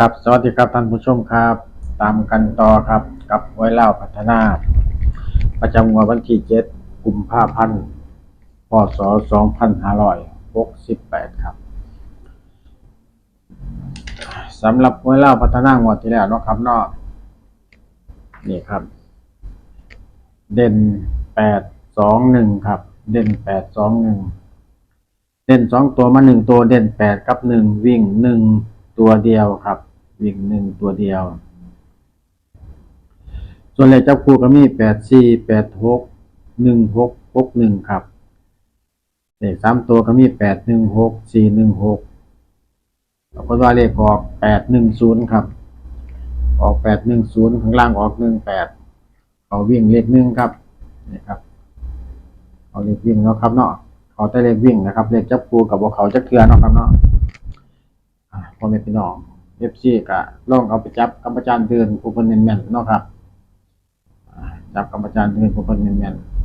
ครับ สวัสดีครับท่านผู้ชมครับ ตามกันต่อครับ กับไว้เล่าพัฒนา ประจำวันที่7กุมภาพันธ์พศ2568ครับสำหรับไว้เล่าพัฒนางวดที่แล้วนะครับนาะนี่ครับ เด่น821ครับ เด่น821เด่นสองตัวมาหนึ่งตัวเด่นแปดกับหนึ่งวิ่งหนึ่ง ตัวเดียวครับวิ่งหนึ่งตัวเดียว ส่วนเลขจับคู่ก็มีแปดสี่แปดหกหนึ่งหกหกหนึ่งครับเลขสามตัวก็มีแปดหนึ่งหกสี่หนึ่งหกแล้วก็ว่าเลขออกแปดหนึ่งศูนย์ครับ ออกแปดหนึ่งศูนย์ข้างล่างออกหนึ่งแปดเขาวิ่งเลขหนึ่งครับนี่ครับเอาเลขวิ่งเนาะครับเนาะเขาแต่เลขวิ่งนะครับเลขจับคู่กับพวกเขาจะเคลือเนาะครับเนาะ พ่อแม่พี่น้องเอฟซีกะลองเอาไปจับกรรมจารย์เดินผู้คนแม่นๆเนาะครับจับกรรมจารย์เดินผู้คนแม่นๆ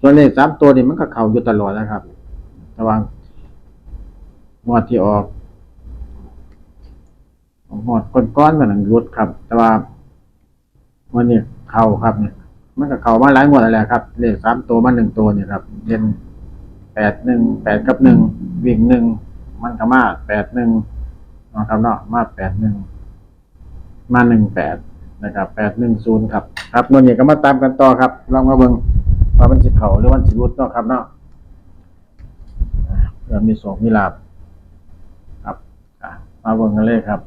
ส่วนเลขสามตัวนี่มันก็เข้าอยู่ตลอดนะครับระว่างงวดที่ออกงวดก้อนๆมันนังรุดครับ แต่ว่าวันนี้เข้าครับเนี่ยมันก็เข้ามาหลายงวดแล้วแหละครับเลขสามตัวมาหนึ่งตัวเนี่ยครับเด่น แปดหนึ่งแปดกับหนึ่งวิ่งหนึ่งมันก็มาแปดหนึ่งนะครับเนาะมาแปดหนึ่งมาหนึ่งแปดนะครับแปดหนึ่งศูนย์ครับครับนวลนี้ก็มาตามกันต่อครับลองมาเบิ่งว่ามันสิเขาหรือมันสิรุดเนาะครับเนาะอ่าเพื่อมีโศกมีลาบครับอะมาเบิ่งกันเลยครับ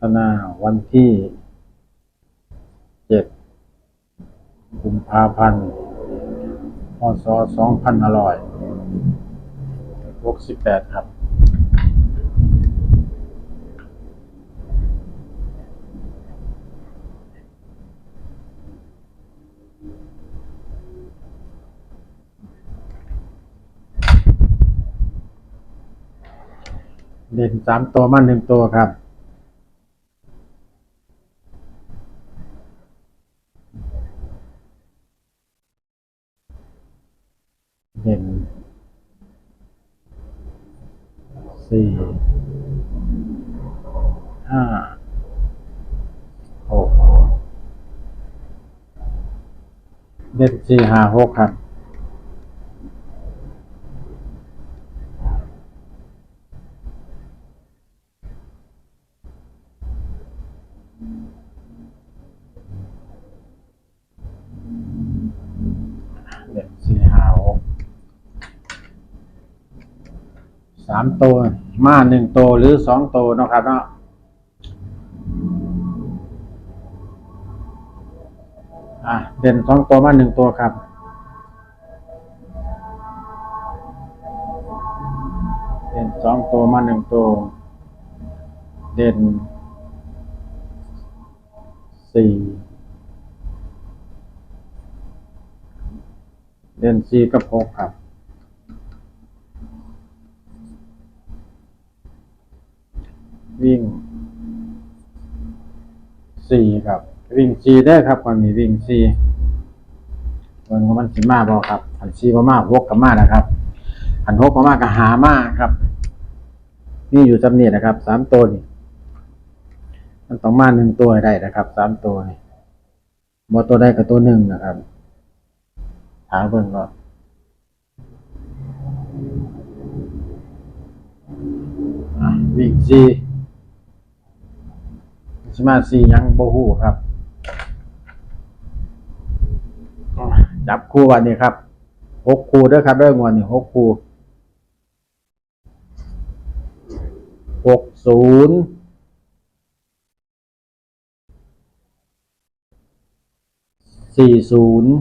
พัฒนาวันที่เจ็ดกุมภาพันธ์พศสองพันห้าร้อยหกสิบแปดครับเด่นสามตัวมาหนึ่งตัวครับ สี่ห้าหกครับเด็ดสี่ห้าหกสามตัวมาหนึ่งตัวหรือสองตัวนะครับเนาะ อะเด่นสองตัวมาหนึ่งตัวครับเด่นสองตัวมาหนึ่งตัว เด่นสี่เด่นสี่กับหกครับวิ่งสี่ครับ วิ่งสี่ได้อครับก่อนนี้วิ่งสี่เบิ่งว่ามันสิมาบ่ครับหันสี่บ่มาหกกับมานะครับหันหกบ่มาก็หามาครับ นี่อยู่จำเนียนะครับสามตัวนี่มันต้องมาหนึ่งตัวให้ได้นะครับสามตัวนี่บ่ตัวใดกับตัวหนึ่งนะครับหาเบิ่งก่อนอะวิ่งซีสมาซียังโบหูครับอะ จับคู่วันนี้ครับหกคู่ด้วยครับเรื่องวันนี้หกคู่หกศูนย์สี่ศูนย์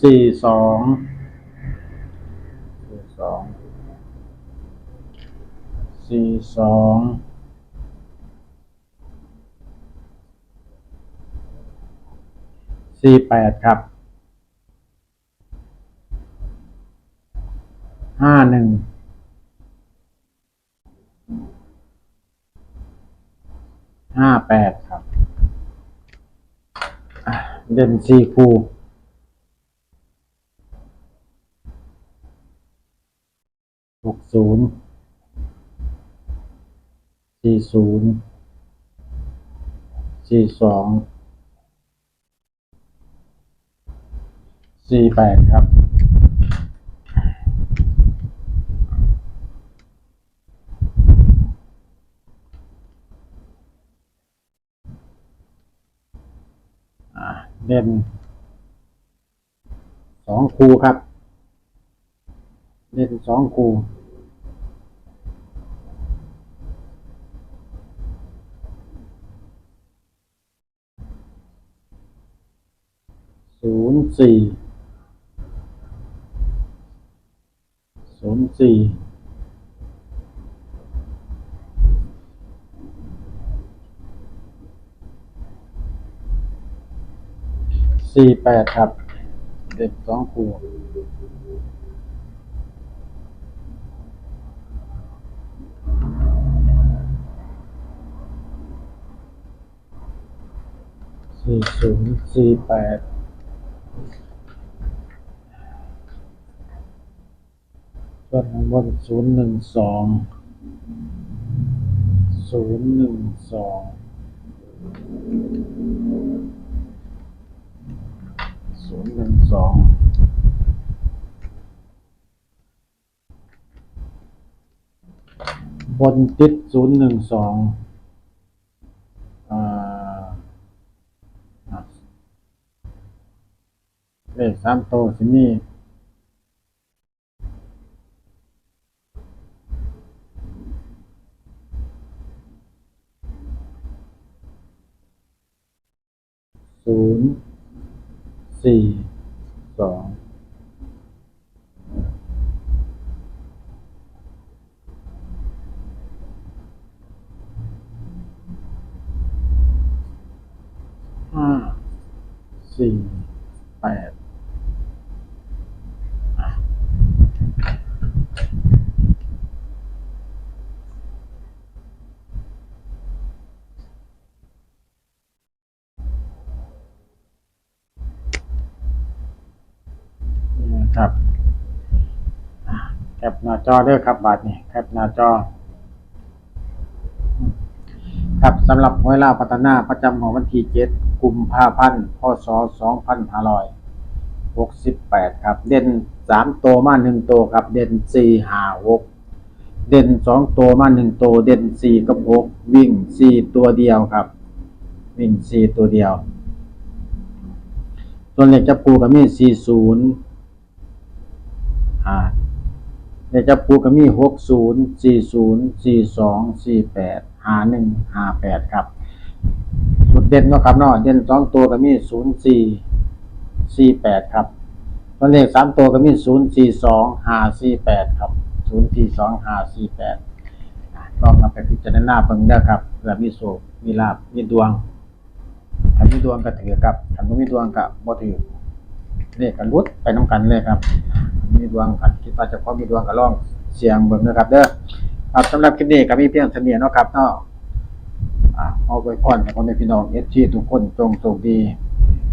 สี่สองสี่สองสี่สอง สี่แปดครับห้าหนึ่งห้าแปดครับ เด่นสี่คูหกศูนย์สี่ศูนย์สี่สอง สี่แปดครับ เด่นสองคูครับ เด่นสองคูศูนย์สี่ศูนย์ สี่สี่แปดครับ เด่นสองคูสี่ศูนย์สี่แปด ส่วนข้างบนศูนย์หนึ่งสองศูนย์หนึ่งสองศูนย์หนึ่งสองบนติดศูนย์หนึ่งสองอ่าอะเลขสามโตวสินี่ ศูนย์สี่สองห้าสี่แปดอะนี่นะครับอะแคป หน้าจอเด้อครับบัตรนี่แคปหน้าจอ ครับสำหรับหวยลาวพัฒนาประจำของวันที่7กุมภาพันธ์พศ2568ครับ เด่น3ตัวมา1ตัวครับ เด่น4 5 6เด่น2ตัวมา1ตัวเด่น4กับ6วิ่ง4ตัวเดียวครับ วิ่ง4ตัวเดียว ส่วนเลขจับปูก็มี40อ่า เลขจับปูก็มีหกศูนย์สี่ศูนย์สี่สองสี่แปดห้าหนึ่งห้าแปดครับสุดเด่นเนาะครับเนาะเด่นสองตัวก็มีศูนย์สี่สี่แปดครับตัวเลขสามตัวก็มีศูนย์สี่สองห้าสี่แปดครับศูนย์สี่สองห้าสี่แปดลองนำไปพิจารณาเบิ่งได้ครับเผื่อมีโศกมีลาบมีดวงถ้ามีดวงก็ถือครับถ้าบ่มีดวงก็บ่ถือ เลขกันรุดไปน้ำกันเลยครับ มีดวงกันคิดว่าเจะพอมีดวงกันลองเสียงเบิ่งนะครับ เด้อครับสำหรับคลิปนี้ก็มีเพียงเท่านี้เนาะครับเนาะอ่าเอาไว้ก่อนให้พ่อแม่พี่น้องเอฟซีทุกคนจงสุขดี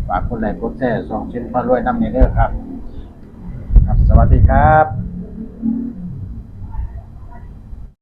ฝากคนไลค์กดแชร์สองชิ้นพารวยนำเนี่ยเด้อครับ ครับ สวัสดีครับ